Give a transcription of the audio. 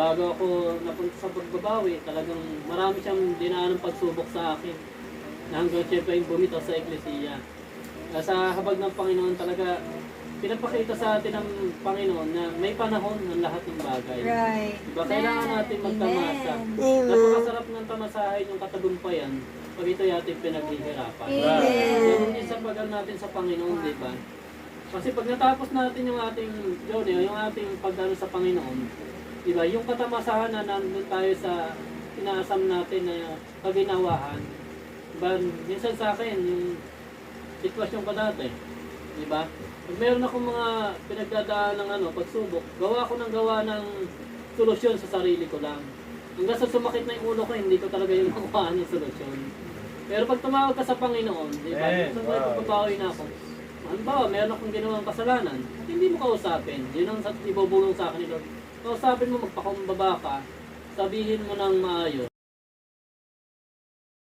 bago ako napunta sa pagbabawi, talagang marami siyang dinaan ng pagsubok sa akin. Na hanggang siyempre yung bumitaw sa eklesiya. Kaya sa habag ng Panginoon talaga, pinapakita sa atin ng Panginoon na may panahon ng lahat ng bagay. Right. Diba? Kailangan natin magtamasa. Amen. Napakasarap ng tamasahin yung katagumpayan pag ito ating pinaghihirapan. Amen. Yung isapagal natin sa Panginoon, di ba? Kasi pag natapos natin yung ating journey, yung ating pagdalo sa Panginoon, di ba? Yung katamasahan na nandun tayo sa inaasam natin na kaginawahan, di ba? Minsan sa akin, yung sitwasyon ko dati, di ba? Pag meron akong mga pinagdadaan ng ano, pagsubok, gawa ko ng gawa ng solusyon sa sarili ko lang. Hanggang sa sumakit na yung ulo ko, hindi ko talaga yung makuha ng solusyon. Pero pag tumawag ka sa Panginoon, di ba? Eh, Minsan wow. pagbabawi na ako. Halimbawa, meron akong ginawang kasalanan, at hindi mo kausapin. Yun ang sa- ibubulong sa akin ni Lord. Kausapin mo, magpakumbaba ka, sabihin mo ng maayos.